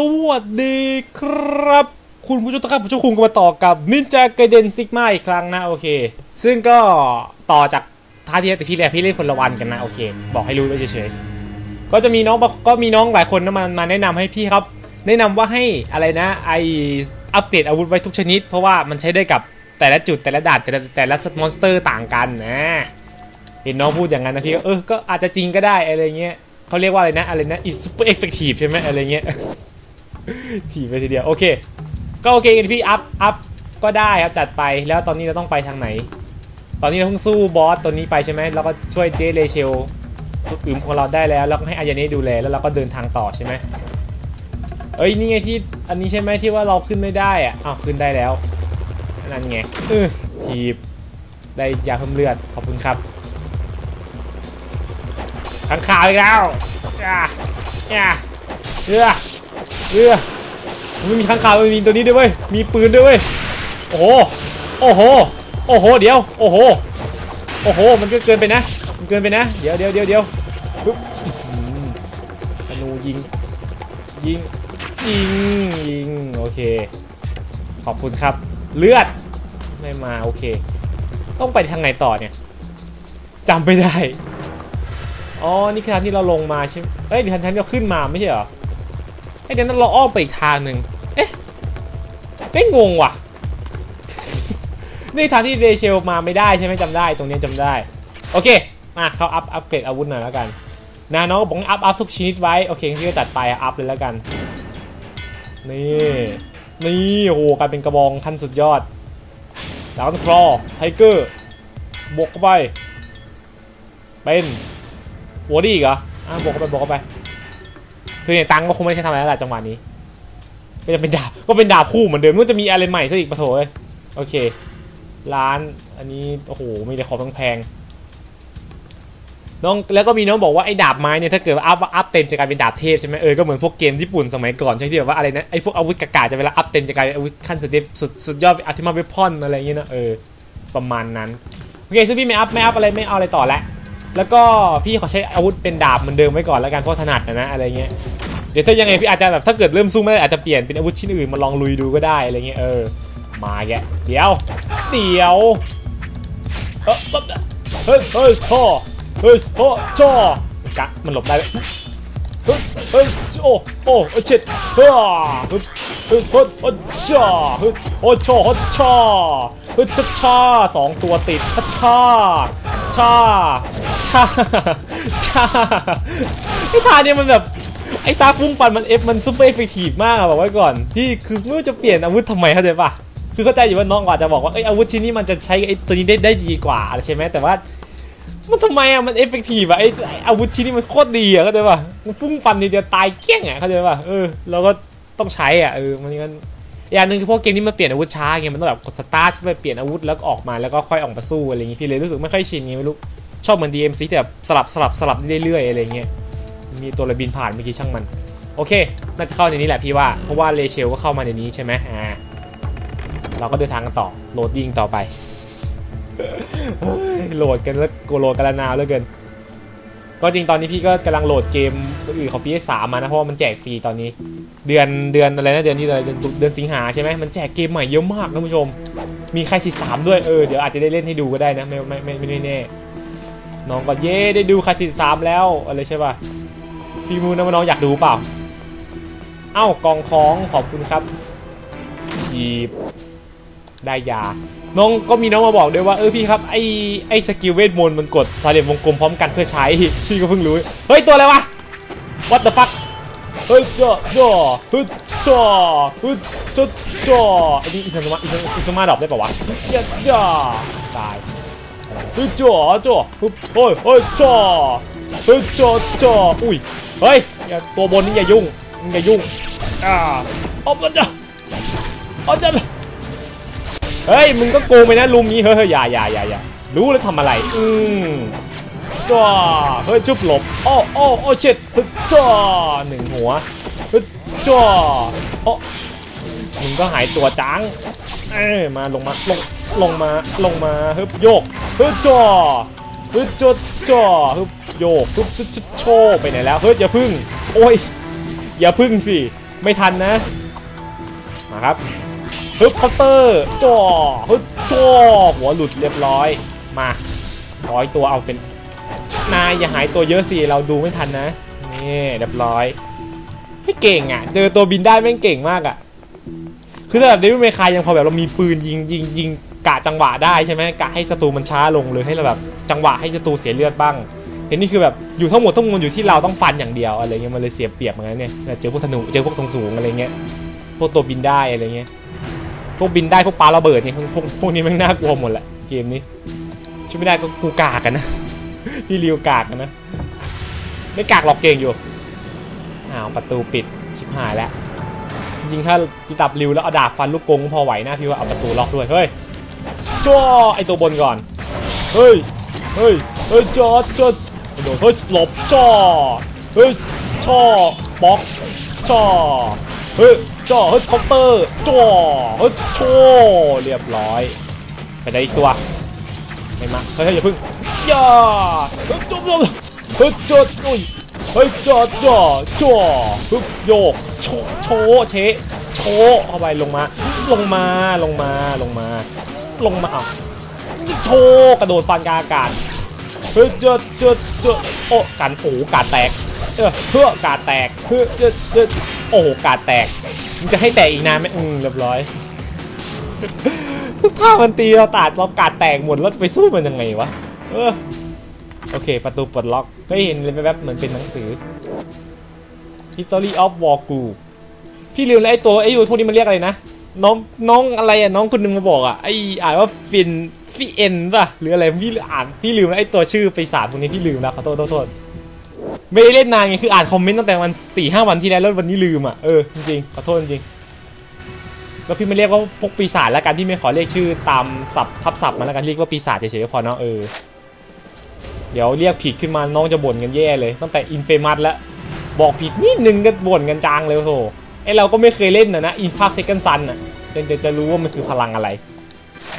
สวัสดีครับ คุณผู้ชมทุกท่านผู้ชมคุงก็มาต่อกับนินจาไกเดนซิกมาอีกครั้งนะโอเค ซึ่งก็ต่อจากท่าที่แต่ที่แล้วพี่เล่นคนละวันกันนะโอเค บอกให้รู้ไว้เฉยๆก็จะมีน้องก็มีน้องหลายคนนะมามาแนะนำให้พี่ครับ แนะนำว่าให้อะไรนะไออัปเกรดอาวุธไว้ทุกชนิด เพราะว่ามันใช้ได้กับแต่ละจุดแต่ละด่านแต่ละแต่ละมอนสเตอร์ต่างกันนะเห็นน้องพูดอย่างนั้นนะพี่ก็เออก็อาจจะจริงก็ได้อะไรเงี้ยเขาเรียกว่าอะไรนะอะไรนะ is super effective ใช่ไหมอะไรเงี้ย ถีบไปทีเดียวโอเค ก็โอเคกันพี่อัพอัพก็ได้ครับจัดไปแล้วตอนนี้เราต้องไปทางไหน ตอนนี้เราเพิ่งสู้บอสตัวนี้ไปใช่ไหมแล้วก็ช่วยเจเลเชลสุดอึมของเราได้แล้วแล้วก็ให้อายาเน่ดูแลแล้วเราก็เดินทางต่อใช่ไหมเอ้ยนี่ไงที่อันนี้ใช่ไหมที่ว่าเราขึ้นไม่ได้อะอ้าวขึ้นได้แล้วนั่นไงเออทีบได้ยาเพิ่มเลือดขอบคุณครับข้างข่าวอีกแล้วอ่าอ่าเรือ เรือมันมีข้างข่าวมันมีตัวนี้ด้วยเว้ย มีปืนด้วยเว้ย โอ้โห โอ้โห โอ้โห เดี๋ยว โอ้โห โอ้โห มันก็เกินไปนะ มันเกินไปนะ เดี๋ยวเดี๋ยวเดี๋ยวเดี๋ยวปึ๊บอื้อหือธนูยิง ยิง ยิง ยิง โอเค ขอบคุณครับ เลือด ไม่มา โอเค ต้องไปทางไหนต่อเนี่ยจำไม่ได้ อ๋อ นี่คือทางที่เราลงมาใช่ไหมเอ้ยทางที่เราขึ้นมาไม่ใช่เหรอ ไอ้เดี๋ยวนั้นเราอ้อมไปอีกทางหนึ่งเอ๊ะไม่งงว่ะ นี่ทางที่เดเชลมาไม่ได้ใช่ไหมจำได้ตรงนี้จำได้ โอเคมาเขาอัพอัพเกรดอาวุธหน่อยแล้วกันนะน้องบอกอัพอัพทุกชนิดไว้ โอเคพี่ก็จัดไปอัพเลยแล้วกัน นี่นี่โอ้โหกลายเป็นกระบองขั้นสุดยอดแล้วก็ครอไทเกอร์บวกเข้าไป เป็นหัวดีอีกเหรออะบวกเข้าไปบวกเข้าไป คือเนี่ยตังก็คงไม่ใช่ทำอะไรแล้วล่ะจังหวะนี้ก็จะเป็นดาบก็เป็นดาบคู่เหมือนเดิมมันจะมีอะไรใหม่ซะอีกปะโถเอ้ยโอเค ร้านอันนี้โอ้โหมีแต่ของแพงๆน้องแล้วก็มีน้องบอกว่าไอ้ดาบไม้เนี่ยถ้าเกิดอัพอัพเต็มจะกลายเป็นดาบเทพใช่ไหมเออก็เหมือนพวกเกมญี่ปุ่นสมัยก่อนใช่ที่แบบว่าอะไรนะไอ้พวกอาวุธกากาจะเวลาอัพเต็มจะกลายเป็นอาวุธขั้นสุดเดสุดสุดยอดอัติมาเวพอนอะไรอย่างเงี้ยนะเออประมาณนั้นโอเคซึ่งพี่ไม่อัพไม่อัพอะไรไม่เอาอะไรต่อแล้วแล้วก็พี่ขอใช้อาวุธเป็นดาบเหมือนเดิมไว้ก่อนแล้วกันเพราะถนัดนะนะอะไรเงี้ย ดี๋ยวถ้ายังไงพี่อาจจะแบบถ้าเกิดเริ่มสู้ไม่ได้อาจจะเปลี่ยนเป็นอาวุธชิ้นอื่นมาลองลุยดูก็ได้อะไรเงี้ยเออมาแกเดี๋ยวเดี๋ยวเออเฮ้ยเฮ้ยช่อเฮ้ยโอ้ช่อกะมันหลบได้ไหมเฮ้ยเฮ้ยโอ้โอ้โอ้เช็ดช่อเฮ้ยเฮ้ยเฮ้ยโอ้ช่อเฮ้ยโอ้ช่อโอ้ช่อเฮ้ยช่าช่าสองตัวติดช่าช่าช่าช่าไอ้ทาเนี่ยมันแบบ ไอ้ตาฟุ้งฟันมันเอฟมันซุปเปอร์เอฟเฟกตีฟมากอะบอกไว้ก่อน ที่คือไม่รู้จะเปลี่ยนอาวุธทำไมเข้าใจปะคือเข้าใจอยู่ว่าน้องอาจะบอกว่าเอ้อาวุธชิ้นนี้มันจะใช้ไอ้ตัวนี้ได้ได้ดีกว่าอะไรใช่ไหมแต่ว่า มันทำไมอะมันเอฟเฟกตีฟอะไอ้อาวุธชิ้นนี้มันโคตรดีอะเข้าใจปะมันฟุ้งฟันทีเดียวตายเกี้ยงอะเข้าใจปะเออเราก็ต้องใช้อะเออมันมันอย่างหนึ่งคือพวกเกมนี้มันเปลี่ยนอาวุธช้าไงมันต้องแบบกดสตาร์ทเพื่อเปลี่ยนอาวุธแล้วออกมาแล้วก็ค่อยออกมาสู้อะไรอย่างงี้พี่เลยรู้สึกไม่ค่อยชินไงไม่รู้ชอบเหมือน DMC แต่สลับสลับสลับเรื่อยๆอะไรเงี้ย มีตัวระบินผ่านเมื่อกี้ช่างมัน โอเค น่าจะเข้าในนี้แหละพี่ว่า เพราะว่าเลเชลก็เข้ามาในนี้ใช่ไหมอ่า เราก็เดินทางกันต่อ โหลดดิ้งต่อไป โหลดกันแล้วโกโหลดกันละนาวแล้วเกิน ก็จริงตอนนี้พี่ก็กำลังโหลดเกมอื่นของ PS3 มานะเพราะว่ามันแจกฟรีตอนนี้ เดือนเดือนอะไรนะเดือนนี้อะไรเดือนเดือนสิงหาใช่ไหมมันแจกเกมใหม่เยอะมากนะผู้ชม มีใครสิสามด้วยเออเดี๋ยวอาจจะได้เล่นให้ดูก็ได้นะไม่ไม่ไม่ไม่แน่น้องก็เย่ได้ดูใครสิสามแล้วอะไรใช่ป่ะ พี่มูนะว่าน้องอยากดูเปล่า เอ้ากองของขอบคุณครับทีบได้ยา น้องก็มีน้องมาบอกด้วยว่าเออพี่ครับไอไอสกิลเวทมนต์มันกดสาเหลี่ยมวงกลมพร้อมกันเพื่อใช้ พี่ก็เพิ่งรู้ เฮ้ย ตัวอะไรวะ what the fuck เฮ้ยจ่อจ่อฮ้ยจ่อฮ้ยจ่อจ่อไอ้นี่อิสมาอิสอิสมาดรอปได้ป่าวะย่าจ่อตายฮ้ยจ่อจ่อฮ้ยเฮ้ยเฮ้ยจ่อฮ้ยจ่อจ่ออุ้ย เฮ้ยอย่าตัวบนนี่อย่ายุ่งมึงอย่ายุ่งอ่าเอาไปจ้ะเอาจ้ะเฮ้ยมึงก็โกงไปนะลุมนี้เฮ้ยเฮ้ยอย่าอย่าอย่าอย่ารู้แล้วทำอะไร อืมจ้าเฮ้ยจุบหลบโอ้โอ้โอ้เช็ดฮ้ยจ้าหนึ่งหัวฮ้ยจ้าโอ้มึงก็หายตัวจังเอ้มาลงมาลงลงมาลงมาเฮ้ยโยกเฮ้ยจ้า ฮ้ยจ้าจ้าเฮ้ยโยกฮ้ยจ้าจ้าโชว์ไปไหนแล้วเฮ้ยอย่าพึ่ง โอ้ยอย่าพึ่งสิไม่ทันนะมาครับฮึบเคาน์เตอร์จ่อฮึบจ่อหัวหลุดเรียบร้อยมาร้อยตัวเอาเป็นนายอย่าหายตัวเยอะสิเราดูไม่ทันนะนี่เรียบร้อยให้เก่งอะ เจอตัวบินได้แม่งเก่งมากอะคือถ้าแบบเดวิดเมคายยังพอแบบเรามีปืนยิงยิงยิงกะจังหวะได้ใช่ไหมกะให้ศัตรูมันช้าลงเลยให้เราแบบ จังหวะให้ศัตรูเสียเลือดบ้างแต่นี่คือแบบอยู่ทั้งหมดทั้งมวลอยู่ที่เราต้องฟันอย่างเดียวอะไรเงี้ยมันเลยเสียเปรียบเหมือนกันเนี่ยเจอพวกธนูเจอพวกสูงๆอะไรเงี้ยพวกตัวบินได้อะไรเงี้ยพวกบินได้พวกปลาระเบิดเนี่ยพวกพวกนี้แม่งน่ากลัวหมดแหละเกมนี้ช่วยไม่ได้ก็กูกากกันนะพี่ริวกากกันนะไม่กากหรอกเก่งอยู่อ้าวประตูปิดชิบหายแล้วจริงถ้ากีตับริวแล้วเอาดาบฟันลูกกงพอไหวนะพี่ว่าเอาประตูล็อกด้วยเฮ้ยจ้อไอตัวบนก่อนเฮ้ย เฮ้ย เฮ้ยจอดจอดโดนเฮ้ยหลบจ้อเฮ้ยช่อบล็อกจ้อเฮ้ยจ้อเฮ้ยคาน์เตอร์จ้อเฮ้ยโชว์เรียบร้อย ไปได้อีกตัวไม่มาเฮ้ยเฮ้ยอย่าพึ่งย่าเฮ้ยจบจบเฮ้ยจอดอุ้ยเฮ้ยจอดจ่อจ่อฮึบโยกโชว์โชว์เชโชว์เข้าไปลงมา ลงมาลงมาลงมา ลงมาอ้าว โชกระโดดฟันกลางอากาศเฮ้ยเจอเจอเจอโอ้กันโอ้กาดแตกเออเพื่อกาดแตกเพื่อเจอเจอโอ้กาดแตกมันจะให้แตกอีกนานไหมอืมเรียบร้อยถ้ามันตีเราตาดเรากาดแตกหมดแล้วไปสู้มันยังไงวะเออโอเค ประตูปลดล็อกเฮ้ยเห็นเลยแวบๆเหมือนเป็นหนังสือ History of War g r o u พี่ลืมแล้วไอ้ตัวไอ้ยูพวกนี้มันเรียกอะไรนะ น้องน้องอะไรอะน้องคนหนึงมาบอกอะไอ้อ่านว่าฟิน ฟิเอ็นป่ะหรืออะไรพี่อ่านพี่ลืมแล้วไอตัวชื่อปีศาจพวกนี้พี่ลืมแล้วขอโทษโทษไม่ได้เล่นนานไงคืออ่านคอมเมนต์ตั้งแต่วันสี่ห้าวันที่แล้วแล้ววันนี้ลืมอะเออจริงๆขอโทษจริงแล้วพี่ไม่เรียกว่าพวกปีศาจแล้วกันพี่ไม่ขอเรียกชื่อตามศัพท์ทับศัพท์มาแล้วกันเรียกว่าปีศาจเฉยๆก็พอเนาะเออเดี๋ยวเรียกผิดขึ้นมาน้องจะบ่นกันแย่เลย ตั้งแต่อินเฟมัสแล้วบอกผิดนิดนึงก็บ่นกันจังเลยโอ้โหไอเราก็ไม่เคยเล่นนะนะอินพาเซกันซันอะจะจะจะรู้ว่ามันคือพลังอะไร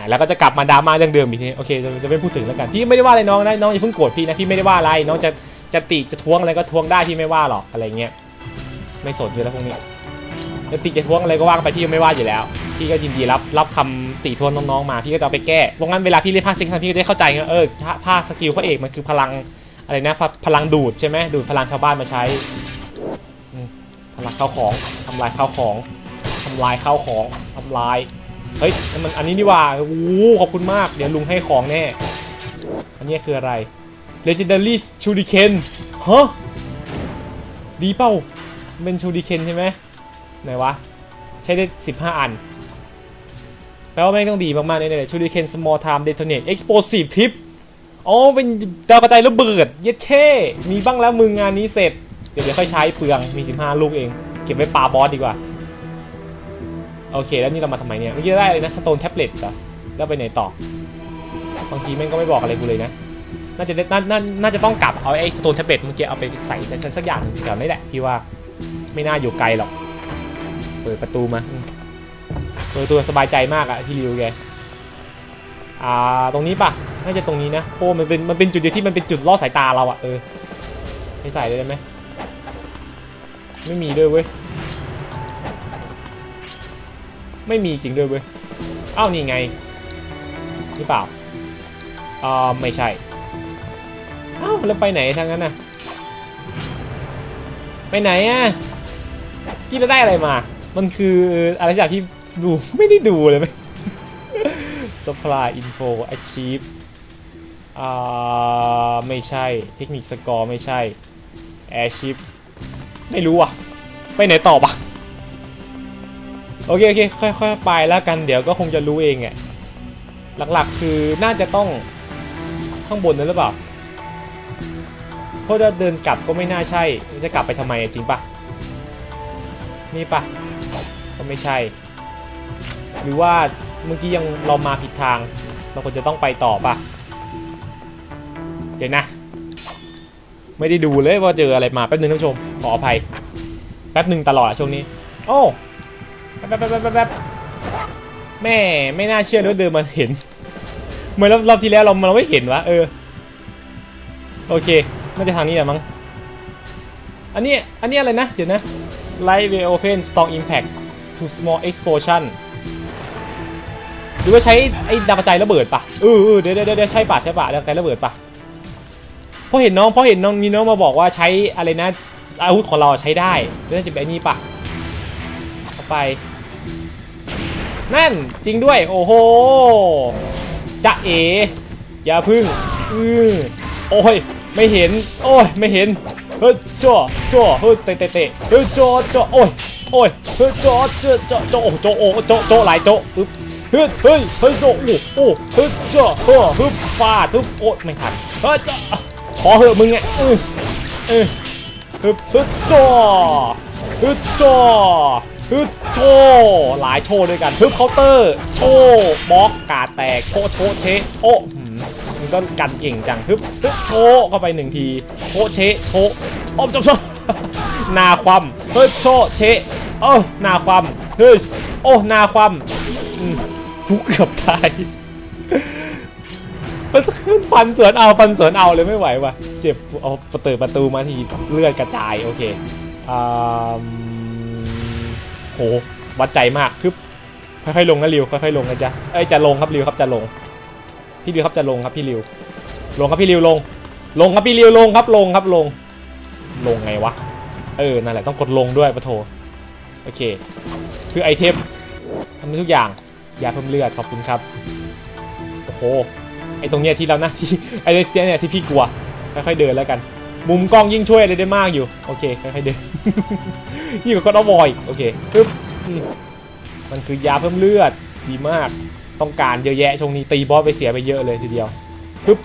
แล้วก็จะกลับมาดราม่าเรื่องเดิมอีกทีโอเคจะจะไม่พูดถึงแล้วกันพี่ไม่ได้ว่าอะไรน้องนะน้องอย่าเพิ่งโกรธพี่นะพี่ไม่ได้ว่าอะไรน้องจะจะติจะท้วงอะไรก็ท้วงได้พี่ไม่ว่าหรอกอะไรเงี้ยไม่สนอยู่แล้วพวกนี้จะติจะท้วงอะไรก็ว่างไปพี่ไม่ว่าอยู่แล้ว พี่ก็ยินดีรับรับคำติท้วงน้องๆมาพี่ก็จะเอาไปแก้เพราะงั้นเวลาพี่เล่นภาคซ็กซันพี่ก็จะเข้าใจไงเออภาคสกิลพระเอกมันคือพลังอะไรนะพลังดูดใช่ไหมดูดพลังชาวบ้านมาใช้พลังเข้าของทำลายข้าวของทำลายข้าวของทำลาย เฮ้ยนั่นมันอันนี้นี่ว่าโอ้ขอบคุณมาก เดี๋ยวลุงให้ของแน่ อันนี้คืออะไร Legendary Shuriken ฮะดีเป้าเป็นชูริเคนใช่ไหมไหนวะ ใช้ได้ 15 อัน แปลว่าแม่งต้องดีมากๆแน่ๆเลยชูริเคน small time detonate explosive tip อ๋อ เป็นดาวกระจายระเบิด เย็ดแค่มีบ้างแล้วมึงงานนี้เสร็จ เดี๋ยวเดี๋ยวค่อยใช้เปลือง มี 15 ลูกเอง เก็บไว้ปาบอสดีกว่า โอเค แล้วนี่เรามาทำไมเนี่ยเมื่อกี้ได้เลยนะสโตนแท็บเล็ตเหรอแล้วไปไหนต่อบางทีแม่งก็ไม่บอกอะไรกูเลยนะน่าจะได้น่าน่าน่าจะต้องกลับเอาไอ้สโตนแท็บเล็ตเมื่อกี้เอาไปใส่ในสักอย่างหนึ่งแถวนี้แหละพี่ว่าไม่น่าอยู่ไกลหรอก เปิดประตูมาเปิดประตัวสบายใจมากอะที่ริวแกอ่าตรงนี้ปะน่าจะตรงนี้นะโอ้มันเป็นมันเป็นจุดเดียวที่มันเป็นจุดล่อสายตาเราอะเออให้ใส่เลยได้ไหมไม่มีด้วยเว้ย ไม่มีจริงด้วยเว้ยอ้าวนี่ไงหรือเปล่าอ่าไม่ใช่อ้าวแล้วไปไหนทางนั้นน่ะไปไหนอะกี้จะได้อะไรมา มันคืออะไรสักที่ดูไม่ได้ดูเลยไหม supply info achieve อ่าไม่ใช่เทคนิคสกอร์ไม่ใช่ airship ไม่รู้อะ ไปไหนต่อปะ โอเคโอเคค่อยๆไปแล้วกันเดี๋ยวก็คงจะรู้เองอะหลักๆคือน่าจะต้องข้างบนนั่นหรือเปล่าเพราะถ้าเดินกลับก็ไม่น่าใช่จะกลับไปทำไมจริงปะนี่ปะก็ไม่ใช่ หรือว่าเมื่อกี้ยังเรามาผิดทาง เราควรจะต้องไปต่อปะเดี๋ยวนะ ไม่ได้ดูเลยว่าเจออะไรมาแป๊บนึงท่านผู้ชมขออภัยแป๊บหนึ่งตลอดช่วงนี้ โอ้ แป๊บแป๊บแป๊บแป๊บแม่ไม่น่าเชื่อเลยว่าเดินมาเห็น เหมือนรอบรอบที่แล้วเราเราไม่เห็นวะเออ โอเคน่าจะทางนี้แหละมั้ง อันนี้อันนี้อะไรนะ เดี๋ยวนะ light will open strong impact to small explosion หรือว่าใช้ไอ้ดาวกระจายระเบิดปะเออเดี๋ยวเดี๋ยวเดใช่ปะใช่ปะดาวกระจายระเบิดปะเพราะเห็นน้องเพราะเห็นน้องมีน้องมาบอกว่าใช้อะไรนะอาวุธของเราใช้ได้น่าจะเป็นไอ้นี่ปะเข้าไป นั่นจริงด้วย โอ้โหจะเอ อย่าพึ่งอือโอ้ย ไม่เห็น โอ้ย ไม่เห็น เฮ้ยจ่อจ่อเฮ้ยเตะเตะเตะเฮ้ยจ่อจ่อโอ้ย โอ้ย เฮ้ยจ่อจ่อจ่อจ่อโอ้จ่อโอ้จ่อจ่อหลายจ่ออึ๊บเฮ้ยเฮ้ยเฮ้ยจ่อโอ้โอ้เฮ้ยจ่อเฮ้ยฮึบฟาดฮึบโอ้ยไม่ทันเฮ้ยจ่อขอเหอะมึงไงเออเออฮึบฮึบจ่อ ฮึบจ่อฮึบโชหลายโชด้วยกันฮึบเคาน์เตอร์ โชบล็อกกาดแตกโชโชเชโอ้มมันก็กันเก่งจังฮึบฮึบโชเข้าไปหนึ่งทีโชเชโชโอ้จบจบนาความเฮ้ยโชเชโอ้นาความเฮ้ยโอ้นาความอืมกูเกือบตายมันมันฟันสวนเอาฟันสวนเอาเลยไม่ไหวว่ะเจ็บเอาประตูประตูมาทีเลือดกระจายโอเค โหวัดใจมากคือค่อยๆลงนะริวค่อยๆลงนะจ๊ะเอ้ยจะลงครับริวครับจะลงพี่ริวครับจะลงครับพี่ริวลงครับพี่ริวลง ลงครับพี่ริวลงครับลงครับลง ลงไงวะเออนั่นแหละต้องกดลงด้วยปะโถโอเค คือไอเทมทำได้ทุกอย่างยาเพิ่มเลือดขอบคุณครับโอ้โหไอตรงเนี้ยที่เรานะที่ไอเนี้ยที่พี่กลัวค่อยๆเดินแล้วกัน มุมกล้องยิ่งช่วยอะไรได้มากอยู่ โอเคค่อยๆเดิน ยิ่งกว่าก็ต้องวอยโอเคปึ๊บมันคือยาเพิ่มเลือดดีมาก ต้องการเยอะแยะช่วงนี้ตีบอสไปเสียไปเยอะเลยทีเดียวปึ๊บ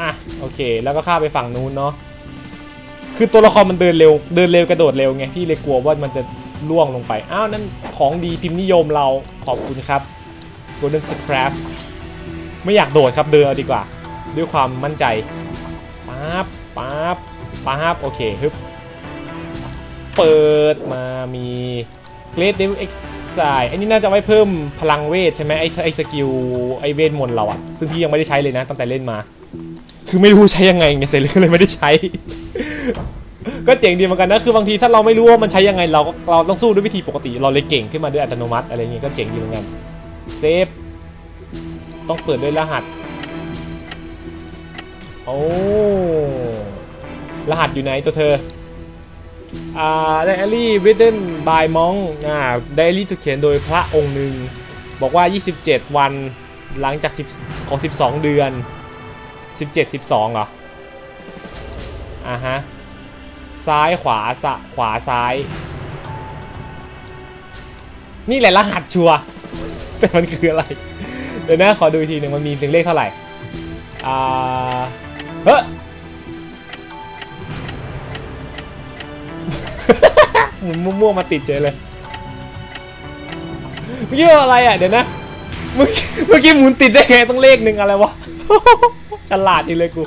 อะโอเค แล้วก็ข้าไปฝั่งนู้นเนาะคือตัวละครมันเดินเร็ว เดินเร็วกระโดดเร็วไงพี่เลยกลัวว่ามันจะล่วงลงไป อ้าวนั่นของดีพิมพ์นิยมเราขอบคุณครับ Golden Scrap ไม่อยากโดดครับเดินเอาดีกว่า ด้วยความมั่นใจป๊บ ป๊าบป๊บโอเคฮึบเปิดมามี Great Devil Exile อันนี้น่าจะไว้เพิ่มพลังเวทใช่ไหมไอ้ไอ้สกิลไอ้เวทมนต์เราอะซึ่งพี่ยังไม่ได้ใช้เลยนะตั้งแต่เล่นมา คือไม่รู้ใช้ยังไงไงเซเลยเลยไม่ได้ใช้ ก็เจ๋งดีเหมือนกันนะคือบางทีถ้าเราไม่รู้ว่ามันใช้ยังไงเราก็เราต้องสู้ด้วยวิธีปกติเราเลยเก่งขึ้นมาด้วยอัตโนมัติอะไรเงี้ยก็เจ๋งดีเหมือนกันเซฟต้องเปิดด้วยรหัสโอ้ รหัสอยู่ไหนตัวเธออ่าไดอารี่วิดเดนบายมองอ่าไดอารี่ถูกเขียนโดยพระองค์หนึ่ง บอกว่า 27 วันหลังจาก10ของ 12 เดือน 17 12เหรออ่าฮะ ซ้ายขวาสะขวาซ้าย นี่แหละรหัสชัว แต่มันคืออะไร เดี๋ยวนะ ขอดูอีกทีหนึ่งมันมีถึงเลขเท่าไหร่ อ่า เฮ้ย หมุนมั่วๆมาติดเฉยเลยเมื่อกี้อะไรอะเดี๋ยวนะเมื่อกี้เมื่อกี้หมุนติดได้ไงต้องเลขหนึ่งอะไรวะฉลาดจริงเลยกู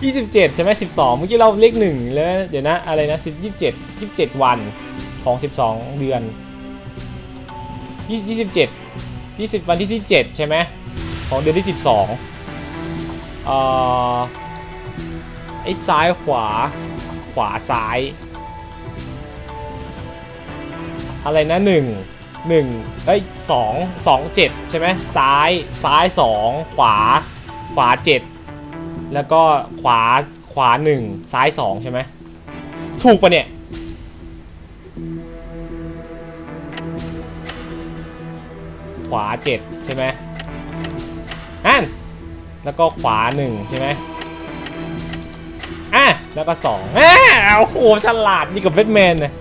27 ใช่ไหม12 เมื่อกี้เราเลขหนึ่งแล้วเดี๋ยวนะอะไรนะ10 27 27 วันของ 12 เดือน 27 20 วันที่ที่7ใช่ไหมของเดือนที่ 12เอ่อไอ้ซ้ายขวาขวาซ้าย อะไรนะหนึ่งหนึ่งเอ้ยสองสองเจ็ดใช่ไหมซ้ายซ้ายสองขวาขวาเจ็ดแล้วก็ขวาขวาหนึ่งซ้ายสองใช่ไหมถูกปะเนี่ยขวาเจ็ดใช่ไหมอันแล้วก็ขวาหนึ่งใช่ไหมอะแล้วก็สองอะโอ้โหฉลาดนี่กับแบทแมนนะ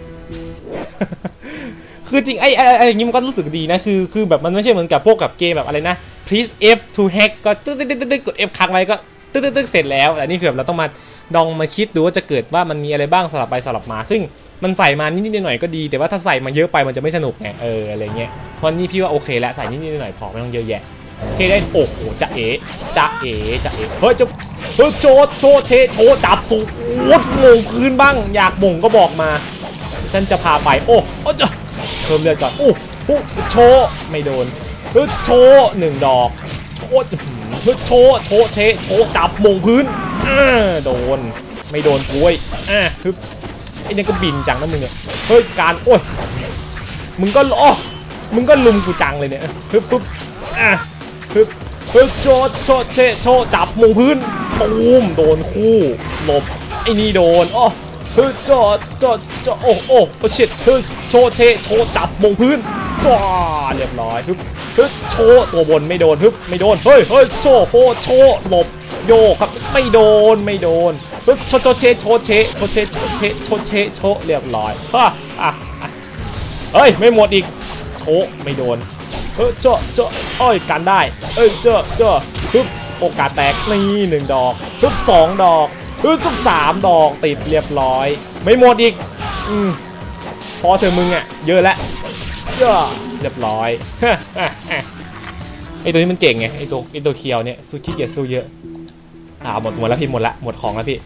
คือจริงไอ้ไอ้ไอ้อย่างงี้มันก็รู้สึกดีนะคือคือแบบมันไม่ใช่เหมือนกับพวกกับเกมแบบอะไรนะ please F to hack ก็ตึ๊ดตึ๊ดตึ๊ดตึ๊ดกด F ค้างไว้ก็ตึ๊ดตึ๊ดตึ๊ดเสร็จแล้วแต่นี่คือแบบเราต้องมาลองมาคิดดูว่าจะเกิดว่ามันมีอะไรบ้างสลับไปสลับมา ซึ่งมันใส่มานิดๆหน่อยๆก็ดี แต่ว่าถ้าใส่มาเยอะไปมันจะไม่สนุกไงเอออะไรเงี้ยเพราะนี่พี่ว่าโอเคแล้วใส่นิดๆหน่อยๆพอไม่ต้องเยอะแยะโอเคได้โอ้โหจะเอ๋จะเอ๋จะเอ๋เฮ้ยจะเฮ้ยโจดโชเชโชจับสูดโมงพื้นบ้าง อยากบ่งก็บอกมา ฉันจะพาไปโอ้โอ้จะ เพิ่มเลือดก่อนโอ้โหโชว์ไม่โดนฮ้ยโชว์หนึ่งดอกโชว์จะฮ้ยโชว์โชเชโชว์จับมงพื้นโดน ไม่โดนกล้วยอ่าฮึไอ้เนี่ยก็บินจังนะมึงเนี่ยเฮ้ยการโอ้ยมึงก็โอ้มึงก็ลุมกูจังเลยเนี่ยฮึบปึ๊บอะฮึบฮึบโชโชเชโชจับมงพื้นตูมโดนคู่หลบไอ้นี่โดนอ้ อฮึบโจดโจดโจดโอ้โอ้โอ้ชิดฮึบโชเชโชจับมงพื้นจ้าเรียบร้อยฮึบฮึบโชตัวบนไม่โดนฮึบไม่โดนเฮ้ยเฮ้ยโชโคโชหลบโยกครับไม่โดนไม่โดนฮึบโชโชเชโชเชโชเชโชเชโชเชโชเรียบร้อยฮ่าอะเฮ้ยไม่หมดอีกโชไม่โดนเออเจาะเจาะเอ้ยกันได้ เอ้ยเจาะเจาะฮึบโอกาสแตกนี่หนึ่งดอกฮึบสองดอก ฮึบสามดอกติดเรียบร้อย ไม่หมดอีกอืมพอเธอมึงอะ เยอะแล้วเยอะเรียบร้อยไอตัวนี้มันเก่งไงไอตัวไอตัวเคียวเนี่ยสู้ขี้เกียจสู้เยอะอ่าหมดหมดแล้วพี่หมดละหมดของแล้วพี่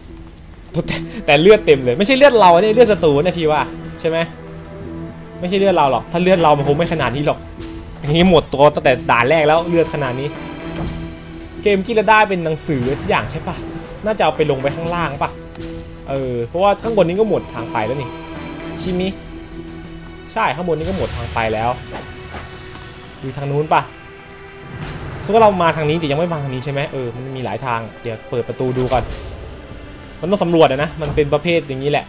แต่แต่เลือดเต็มเลยไม่ใช่เลือดเราเนี่ยเลือดศัตรูเนี่ยพี่ว่าใช่ไหมไม่ใช่เลือดเราหรอกถ้าเลือดเรามันคงไม่ขนาดนี้หรอกนี่หมดตัวตั้งแต่ด่านแรกแล้วเลือดขนาดนี้ เกมที่เราได้เป็นหนังสือสักอย่างใช่ปะ น่าจะเอาไปลงไปข้างล่างปะเออ เพราะว่าข้างบนนี้ก็หมดทางไปแล้วนี่ ชิมิ ใช่ข้างบนนี้ก็หมดทางไปแล้วดูทางนู้นปะสมมติว่าเรามาทางนี้แต่ยังไม่มาทางนี้ใช่ไหมเออ มันมีหลายทาง เดี๋ยวเปิดประตูดูก่อน มันต้องสำรวจอะนะ มันเป็นประเภทอย่างนี้แหละ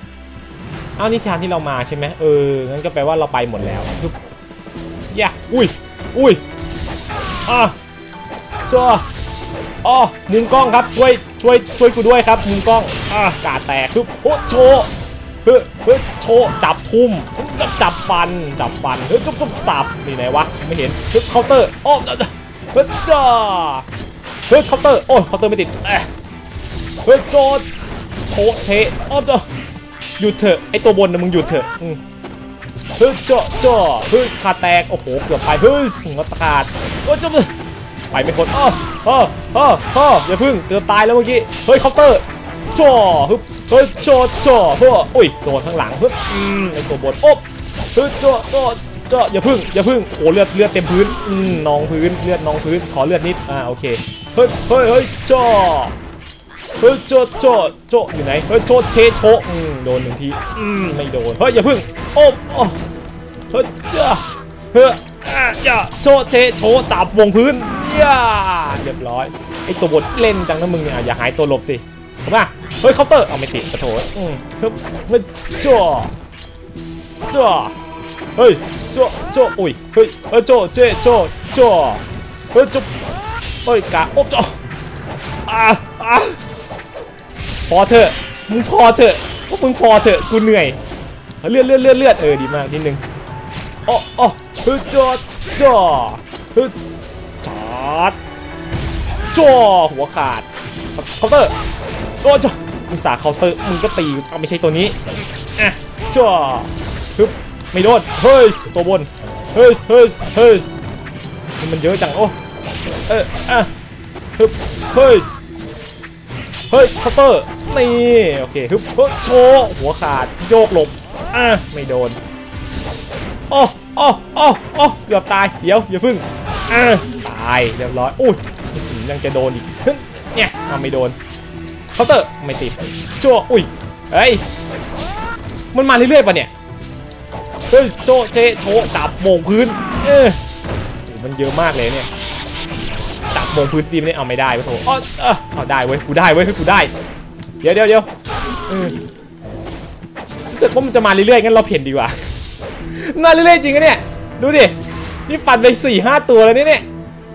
อ้าวนี่ทางที่เรามาใช่ไหมเออ งั้นก็แปลว่าเราไปหมดแล้วปึ๊บอย่าอุ้ย อุ้ย อะจ้าอ๋อมุมกล้องครับ ช่วย ช่วยช่วยกูด้วยครับมุมกล้องอะกาแตกปึ๊บโอ้โชฮ้ยเฮ้ยโชจับทุ่มจับฟันจับฟันเฮ้ยจุ๊บจุ๊บสับนี่ไหนวะไม่เห็นฮ้ยเคาน์เตอร์โอ้เฮ้ยจ้าเฮ้ยเคาน์เตอร์โอ้เคาน์เตอร์ไม่ติดเอ้ยเฮ้ยโจโชเชอ้อจ้าหยุดเถอะไอตัวบนนะมึงหยุดเถอะอืมเฮ้ยเจาะเจาเฮ้ยขาแตกโอ้โหเกือบไปเฮ้ยสิงห์ขาดโอ้จบเลย ไปไม่พ้นอ้ออ้ออ้ออ้ออย่าพึ่งเกือบตายแล้วเมื่อกี้ เฮ้ยเคาน์เตอร์จ่อฮึบเฮ้ยจ่อจ่อฮ้ยอุ้ยโดนข้างหลังฮึบอืมไอตัวบนโอ๊บฮ้ยจ่อจ่อจ่ออย่าพึ่งอย่าพึ่งโอ้เลือดเลือดเต็มพื้นอืมนองพื้นเลือดนองพื้นขอเลือดนิดอ่าโอเคเฮ้ยเฮ้ยเฮ้ยจ่อเฮ้ยโจโจโจอยู่ไหนเฮ้ยโจเชโชอืมโดนหนึ่งทีอืมไม่โดนเฮ้ยอย่าพึ่งโอ๊บโอ้เฮ้ยจ้าเฮ้ยอะอย่าโชว์เชโชจับวงพื้น ย่าเรียบร้อยไอตัวบดเล่นจังนะมึงเนี่ยอย่าหายตัวหลบสิถูกป่ะเฮ้ยเคาน์เตอร์เอาไม่ติดกระโถนอืมเฮ้ยเฮ้ยจ้าจ้เฮ้ยจ้าจ้าอุ้ยเฮ้ยเฮ้ยจ้าเจจ้าจ้าเฮ้ยจ้าเฮ้ยกะโอ๊บจ้าอะอะพอเถอะมึงพอเถอะพวกมึงพอเถอะกูเหนื่อยเลือดเลือดเลือดเลือดเออดีมากนิดนึงโอ้โอ้ฮึจอดจอฮึ อดจอหัวขาดเคาน์เตอร์โอ้จออุตส่าห์เคาน์เตอร์มึงก็ตีเอาไม่ใช่ตัวนี้อะจอฮึบไม่โดนเฮ้ยตัวบนเฮ้ยเฮ้ยเฮ้ยมันเยอะจังโอ้เอออะฮึบเฮ้ยเฮ้ยเคาน์เตอร์นี่โอเคฮึบเฮ้ยโชว์หัวขาดโยกหลบอะไม่โดนโอ้โอ้โอ้โอ้เกือบตายเดี๋ยวอย่าพึ่งอะายเรียบร้อยอุ้ยยังจะโดนอีกเนี่ยอะไม่โดนเคาน์เตอร์ไม่ติดโจอุ้ยเฮ้ยมันมาเรื่อยๆป่ะเนี่ยเฮ้ยโจเจโชจับโมงพื้นเออโอ้มันเยอะมากเลยเนี่ยจับโมงพื้นทีมนี่ยเอาไม่ได้วะโถอ๋อเออเอาได้เว้ยกูได้เว้ยกูได้ เดี๋ยวเดี๋ยวเดี๋ยวเออรู้สึกว่ามันจะมาเรื่อยๆงั้นเราเพ่นดีกว่ามาเรื่อยๆจริงอะเนี่ยดูดินี่ฟันไปสี่ห้าตัวแล้วเนี่ย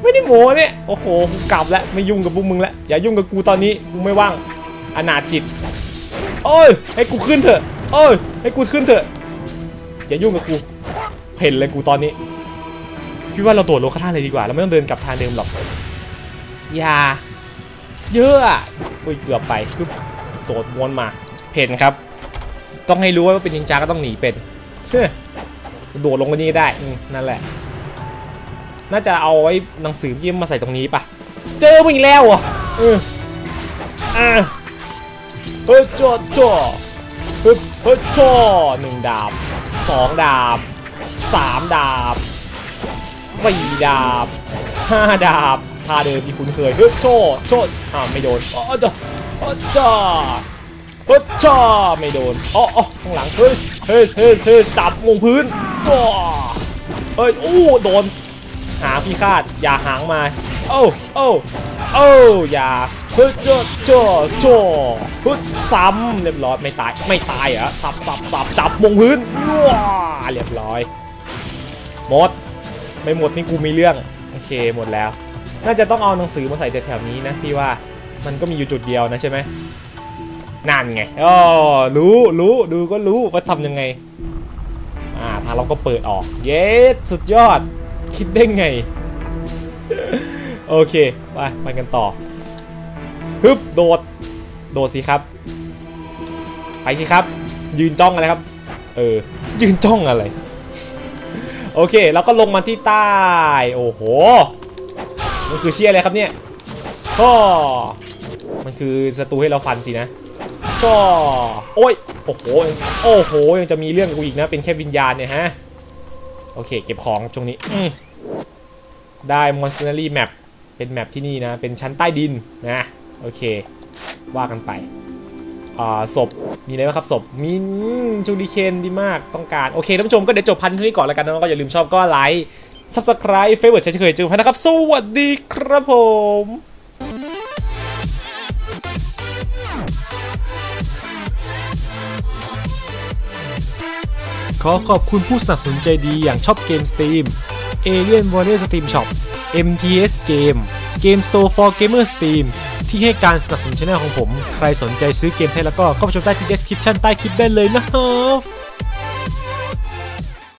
ไม่ได้โมเนี่ย โอ้โหกูกลับแล้วไม่ยุ่งกับพวกมึงแล้วอย่ายุ่งกับกูตอนนี้กูไม่ว่างอนาจิตโอ้ยให้กูขึ้นเถอะโอ้ยให้กูขึ้นเถอะอย่ายุ่งกับกูเพ่นเลยกูตอนนี้คิดว่าเราโดดลงข้างล่างเลยดีกว่าเราไม่ต้องเดินกลับทางเดิมหรอกอย่าเยอะอุ้ยเกือบไปปึ๊บโดดม้วนมาเพ่นครับ ต้องให้รู้ว่าเป็นนินจาก็ต้องหนีเป็นเฮ้โดดลงกันนี้ได้นั่นแหละ น่าจะเอาไว้หนังสือยิ้มมาใส่ตรงนี้ปะเจอมึงอีกแล้วเหรอะเอออะเฮ้ยจ่อจ่อเฮ้ยเฮ้ยจ่อหนึ่งดาบสองดาบสามดาบสี่ดาบห้าดาบท่าเดิมที่คุ้นเคยเฮ้ยโจ่โจ่อ่าไม่โดนอ๋อจ่ออ๋อจ่อเฮ้ยชอไม่โดนอ๋ออ๋อข้างหลังเฮ้ยเฮ้ยเฮ้ยเฮ้ยจับมงพื้นตัวเฮ้ยอู้โดน หางพี่คาดอย่าหางมา โอ้โอ้โอ้อย่าเฮ้ยจ้าจ้าจ้าฮ้ยซ้ำเรียบร้อยไม่ตายไม่ตายเหรอสับสับสับจับมงพื้นว้าเรียบร้อยหมดไม่หมดนี่กูมีเรื่องโอเคหมดแล้ว น่าจะต้องเอาหนังสือมาใส่แถวๆนี้นะพี่ว่ามันก็มีอยู่จุดเดียวนะใช่ไหมนั่นไงอ๋อรู้รู้ดูก็รู้ว่าทำยังไงอ่าทางเราก็เปิดออก เย้สุดยอด คิดได้ไง โอเคไปไปกันต่อฮึบโดด โดดสิครับ ไปสิครับ ยืนจ้องอะไรครับ เออ ยืนจ้องอะไร โอเค แล้วก็ลงมาที่ใต้ โอ้โห มันคือเชี่ยอะไรครับเนี่ยก็มันคือศัตรูให้เราฟันสินะก็โอ้ย โอ้โห โอ้โห ยังจะมีเรื่องกูอีกนะ เป็นแค่วิญญาณเนี่ยฮะ โอเค เก็บของตรงนี้ได้ Monsternary Map เป็นแมปที่นี่นะ เป็นชั้นใต้ดินนะ โอเค ว่ากันไปอ่าศพมีอะไรบ้างครับศพมีจูดิเคนดีมากต้องการ โอเคท่านผู้ชมก็เดี๋ยวจบพันเท่นี้ก่อนแล้วกันนะก็อย่าลืมชอบก็ไลค์ Subscribe เฟเวอร์เช่นเคยเจอกันนะครับ สวัสดีครับผม ขอขอบคุณผู้สนับสนุนใจดีอย่างช็อปเกมสตรีม Alien Warrior Steam Shop MTS Game Game Store for Gamer Steam ที่ให้การสนับสนุนช่องของผม ใครสนใจซื้อเกมไทยแล้วก็ก็ไปชมใต้ที่ description ใต้คลิปได้เลยนะครับ